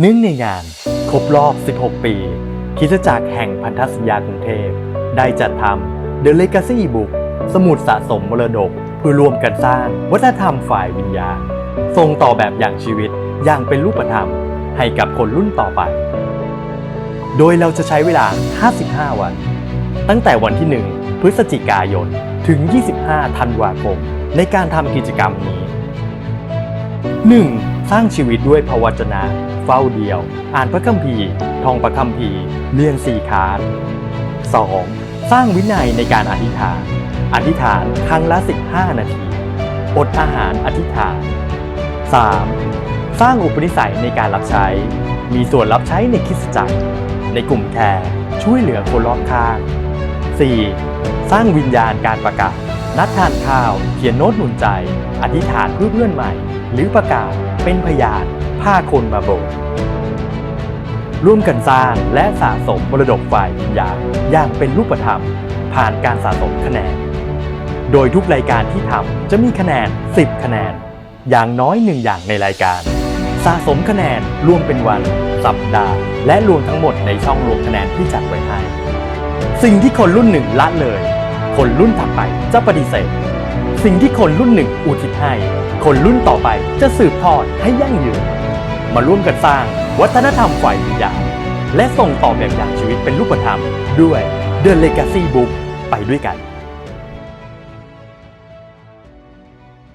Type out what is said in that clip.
เนื่องในงานครบรอบ 16 ปีคริสตจักรแห่งพันธสัญญากรุงเทพ ได้จัดทำ The Legacy Book สมุดสะสมมรดกเพื่อรวมกันสร้างวัฒนธรรมฝ่ายวิญญาณส่งต่อแบบอย่างชีวิตอย่างเป็นรูปธรรม ให้กับคนรุ่นต่อไป โดยเราจะใช้เวลา 55 วัน ตั้งแต่วันที่ 1 พฤศจิกายน ถึง 25 ธันวาคม ในการทำกิจกรรมนี้ 1. สร้างชีวิตด้วยพระวจนะ เฝ้าเดียว อ่านพระคัมภีร์ท่องพระคัมภีร์เรียนสี่คาร์ด 2. สร้างวินัยในการอธิษฐาน อธิษฐานครั้งละ 15 นาที อดอาหารอธิษฐาน 3. สร้างอุปนิสัยในการรับใช้ มีส่วนรับใช้ในคิสจักร ในกลุ่มแคร์ช่วยเหลือคนรอบข้าง 4. สร้างวิญญาณการประกาศ นัดทานข้าว เขียนโน้ตหนุนใจ อธิษฐานเพื่อเพื่อนใหม่ หรือประกาศเป็นพยาน พาคนมาโบสถ์ร่วมกันสร้างและสะสมมรดกฝ่ายวิญญาณอย่างเป็นรูปธรรม ผ่านการสะสมคะแนน โดยทุกรายการที่ทำจะมีคะแนน 10 คะแนน อย่างน้อยหนึ่งอย่างในรายการ สะสมคะแนนรวมเป็นวัน สัปดาห์ และรวมทั้งหมดในช่องรวมคะแนนที่จัดไว้ให้สิ่งที่คนรุ่นหนึ่งละเลย คนรุ่นถัดไปจะปฏิเสธ สิ่งที่คนรุ่นหนึ่งอุทิศให้ คนรุ่นต่อไปจะสืบทอดให้ยั่งยืน มาร่วมกันสร้างวัฒนธรรมฝ่ายวิญญาณและส่งต่อแบบอย่างชีวิตเป็นรูปธรรมด้วย The Legacy Book ไปด้วยกัน